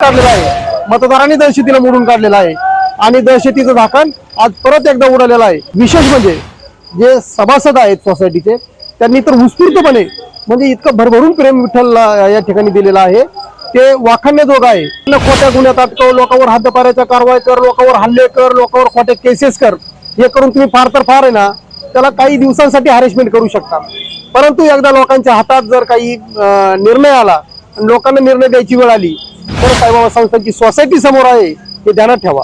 काढलेला आहे. मतदारांनी दहशतीला मोडून काढलेला आहे. आणि दहशतीचं झाकण आज परत एकदा उडालेलं आहे. विशेष म्हणजे जे सभासद आहेत सोसायटीचे त्यांनी तर उत्स्फूर्तपणे म्हणजे इतकं भरभरून प्रेम विठ्ठल या ठिकाणी दिलेलं आहे. ते वाखाणण्याजोग आहे. खोट्या गुन्ह्यात अटकव लोकांवर हद्दपाऱ्याच्या कारवाई कर लोकांवर हल्ले कर लोकांवर खोटे केसेस कर हे करून तुम्ही फार तर फार आहे ना त्याला काही दिवसांसाठी हॅरेसमेंट करू शकता. परंतु एकदा लोकांच्या हातात जर काही निर्णय आला लोकांना निर्णय द्यायची वेळ आली तर साईबाबा संस्थांची सोसायटी समोर आहे हे ध्यानात ठेवा.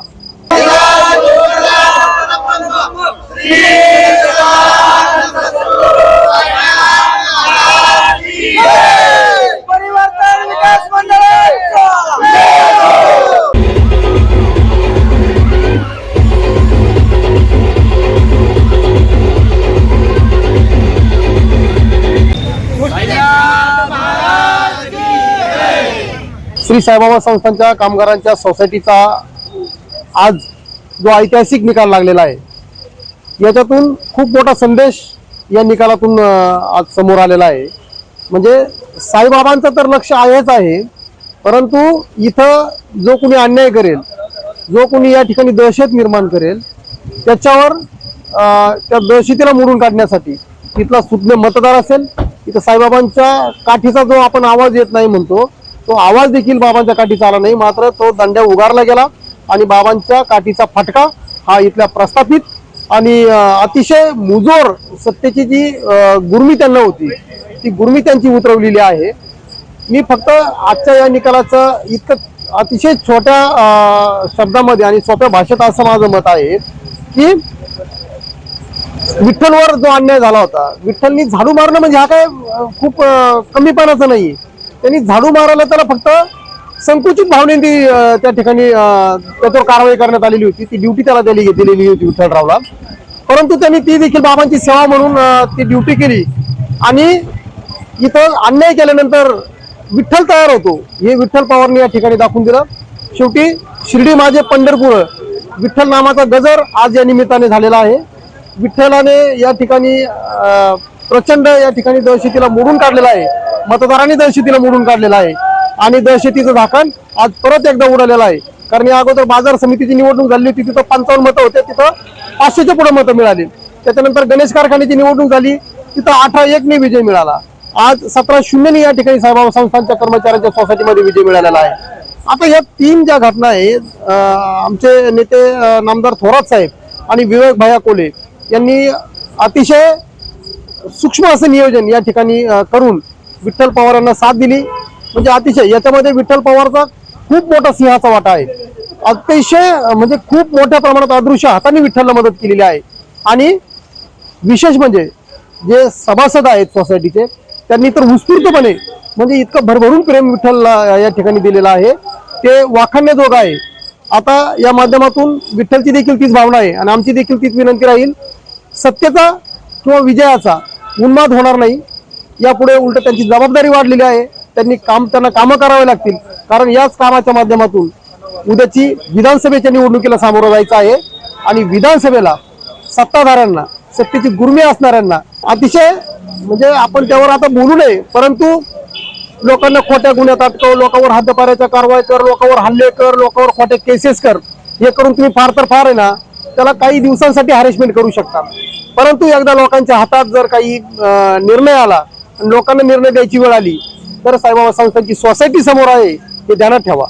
श्री साईबाबा संस्थांच्या कामगारांच्या सोसायटीचा आज जो ऐतिहासिक निकाल लागलेला आहे याच्यातून खूप मोठा संदेश या निकालातून आज समोर आलेला आहे. म्हणजे साईबाबांचं तर लक्ष आहेच आहे परंतु इथं जो कोणी अन्याय करेल जो कोणी या ठिकाणी दहशत निर्माण करेल त्याच्यावर त्या दहशतीला मोडून काढण्यासाठी तिथला सुज्ञ मतदार असेल इथं साईबाबांच्या काठीचा जो आपण आवाज येत नाही म्हणतो तो आवाज देखील बाबांच्या काठीचा आला नाही मात्र तो दंड्या उगारला गेला आणि बाबांच्या काठीचा फटका हा इथल्या प्रस्थापित आणि अतिशय मुजोर सत्तेची जी गुरमी त्यांना होती ती गुरमी त्यांची उतरवलेली आहे. मी फक्त आजच्या या निकालाचं इतकं अतिशय छोट्या शब्दामध्ये आणि सोप्या भाषेत असं माझं मत आहे की विठ्ठलवर जो अन्याय झाला होता विठ्ठलनी झाडू मारणं म्हणजे हा काय खूप कमीपणाचा कमीपणाचं नाही. त्यांनी झाडू मारायला त्याला फक्त संकुचित भावने ती त्या ठिकाणी त्याच्यावर कारवाई करण्यात आलेली होती. ती ड्युटी त्याला दिली दिलेली होती विठ्ठलरावला. परंतु त्यांनी ती देखील बाबांची सेवा म्हणून ती ड्युटी केली. आणि इथं अन्याय केल्यानंतर विठ्ठल तयार होतो. हे विठ्ठल पवारने या ठिकाणी दाखवून दिलं. शेवटी शिर्डी माझे पंढरपूर विठ्ठल नामाचा गजर आज या निमित्ताने झालेला आहे. विठ्ठलाने या ठिकाणी प्रचंड या ठिकाणी दहशतीला मोडून काढलेला आहे. मतदारांनी दहशतीला मोडून काढलेला आहे. आणि दहशतीचं झाकण आज परत एकदा उडालेलं आहे. कारण या अगोदर बाजार समितीची निवडणूक झाली होती तिथं पंचावन्न मतं होते तिथं पाचशेच्या पुढे मतं मिळाली. त्याच्यानंतर गणेश कारखान्याची निवडणूक झाली तिथं अठरा एकने विजय मिळाला. आज सतरा शून्यने या ठिकाणी साईबाबा संस्थांच्या कर्मचाऱ्यांच्या सोसायटीमध्ये विजय मिळालेला आहे. आता या तीन ज्या घटना आहेत आमचे नेते नामदार थोरात साहेब आणि विवेक भैया कोले यांनी अतिशय सूक्ष्म असं नियोजन या ठिकाणी करून विठ्ठल पवारांना साथ दिली. म्हणजे अतिशय याच्यामध्ये विठ्ठल पवारचा खूप मोठा सिंहाचा वाटा आहे. अतिशय म्हणजे खूप मोठ्या प्रमाणात अदृश्य हाताने विठ्ठलला मदत केलेली आहे. आणि विशेष म्हणजे जे सभासद आहेत सोसायटीचे त्यांनी तर उत्स्फूर्तपणे म्हणजे इतकं भरभरून प्रेम विठ्ठलला या ठिकाणी दिलेलं आहे. ते वाखाण्याजोग आहे. आता या माध्यमातून विठ्ठलची देखील तीच भावना आहे. आणि आमची देखील तीच विनंती राहील. सत्तेचा किंवा विजयाचा उन्माद होणार नाही. यापुढे उलट त्यांची जबाबदारी वाढलेली आहे. त्यांनी काम त्यांना कामं करावे लागतील. कारण याच कामाच्या माध्यमातून उद्याची विधानसभेच्या निवडणुकीला सामोरं जायचं आहे. आणि विधानसभेला सत्ताधाऱ्यांना सत्तेची गुर्मी असणाऱ्यांना अतिशय म्हणजे आपण त्यावर आता बोलू नये परंतु लोकांना खोट्या गुन्ह्यात अटकव लोकांवर हद्दपाऱ्याच्या कारवाई कर लोकांवर हल्ले कर लोकांवर खोटे केसेस कर हे करून तुम्ही फार तर फार आहे ना त्याला काही दिवसांसाठी हॅरेसमेंट करू शकता. परंतु एकदा लोकांच्या हातात जर काही निर्णय आला लोकांना निर्णय द्यायची वेळ आली तर साईबाबा संस्थांची सोसायटी समोर आहे हे ध्यानात ठेवा.